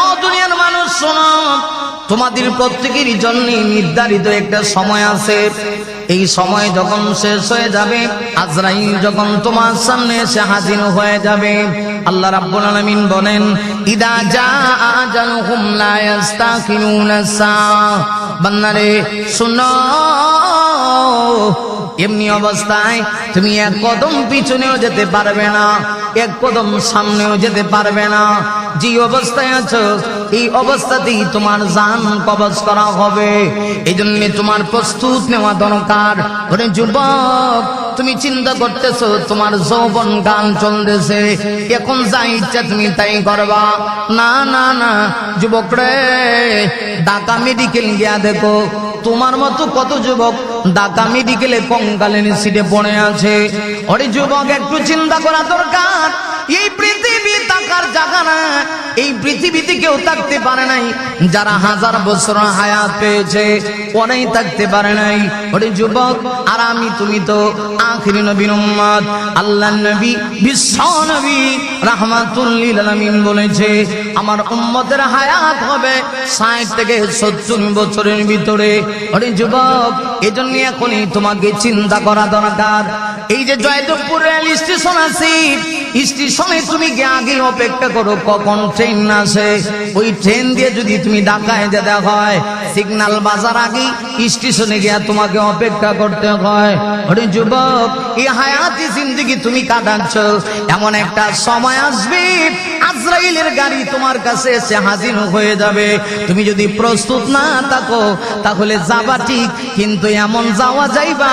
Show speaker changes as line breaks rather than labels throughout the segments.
ও দুনিয়ার মানুষ, শোনো, তোমাদের প্রত্যেকেরই জন্য নির্ধারিত একটা সময় আছে। এই সময় যখন শেষ হয়ে যাবে, আজরাইল যখন তোমার সামনে এসে হাজির হয়ে যাবে, আল্লাহ রাব্বুল আলামিন বলেন, ইদা জা আজালুহুম লা ইস্তাখিনুনা সা বান্দারে, শুনো এমনি অবস্থায় তুমি এক কদম পিছনেও যেতে পারবে না, এক কদম সামনেও যেতে পারবে না। যে অবস্থায় আছো, এই অবস্থাতেই তোমার জান কবজ করা হবে। এই জন্য তোমার প্রস্তুত নেওয়া দরকার। ওরে যুবক, তুমি চিন্তা করতেছো, তোমার যৌবন গান চলতেছে। এখন যা ইচ্ছা তুমি তাই করবা। না না না, যুবক রে, ঢাকা মেডিকেল গিয়া দেখো। তোমার মতো কত যুবক ঢাকা মেডিকেলে কঙ্কালীন সিটে পড়ে আছে। ওরে যুবক একটু চিন্তা করা দরকার। এই পৃথিবী থাকার জায়গা না। এই পৃথিবীতে কেউ থাকতে পারে নাই। যারা হাজার বছর হায়াত পেয়েছে অনেক থাকতে পারে নাই। ওরে যুবক, আর আমি, তুমি তো আখিরি নবীর উম্মত। আল্লাহ নবী, বিশ্ব নবী, রাহমাতুল্লিল আলামিন বলেছে, আমার উম্মতের হায়াত হবে 60 থেকে 70 বছরের ভিতরে। ওরে যুবক, এজন্য এখনই তোমাকে চিন্তা করা দরকার। এই যে জয়দেবপুর রেল স্টেশন আছে স্টেশনে তুমি গিয়ে আগে অপেক্ষা করো, কখন ট্রেন আসে? ওই ট্রেন দিয়ে যদি তুমি ঢাকায় যেতে হয়, সিগনাল বাজার আগে স্টেশনে গিয়ে তোমাকে অপেক্ষা করতে হয়। যুবক, এই হায়াতি জিন্দগি তুমি কাটাচ্ছ। এমন একটা সময় আসবে, আজরাইলের গাড়ি তোমার কাছে এসে হাজির হয়ে যাবে। তুমি যদি প্রস্তুত না থাকো, তাহলে যাবা ঠিক, কিন্তু এমন যাওয়া যাইবা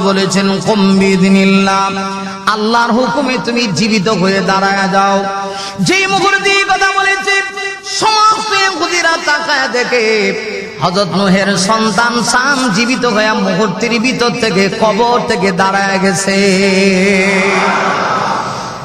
বলেছেন আল্লাহর হুকুমে তুমি জীবিত হয়ে দাঁড়ায় যাও। যেই মুহূর্তে কথা বলেছে, সমস্ত তাকায় দেখে, হযরত নূহের সন্তান সাম জীবিত হয়ে মুহূর্তের ভিতর থেকে কবর থেকে দাঁড়ায় গেছে।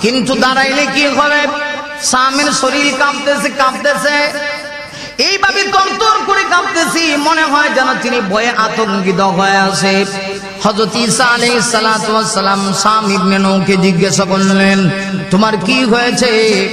কিন্তু দাঁড়াইলে কি হবে? সামের শরীর কাঁপতেছে কাঁপতেছে। এইভাবে তন্তর করে কাঁপতেছি মনে হয় যেন তিনি ভয়ে আতঙ্কিত হয়ে আছে। হজরত সালাতু ওয়াস সালাম সাম ইবনে নূহকে জিজ্ঞাসা করলেন, তোমার কি হয়েছে?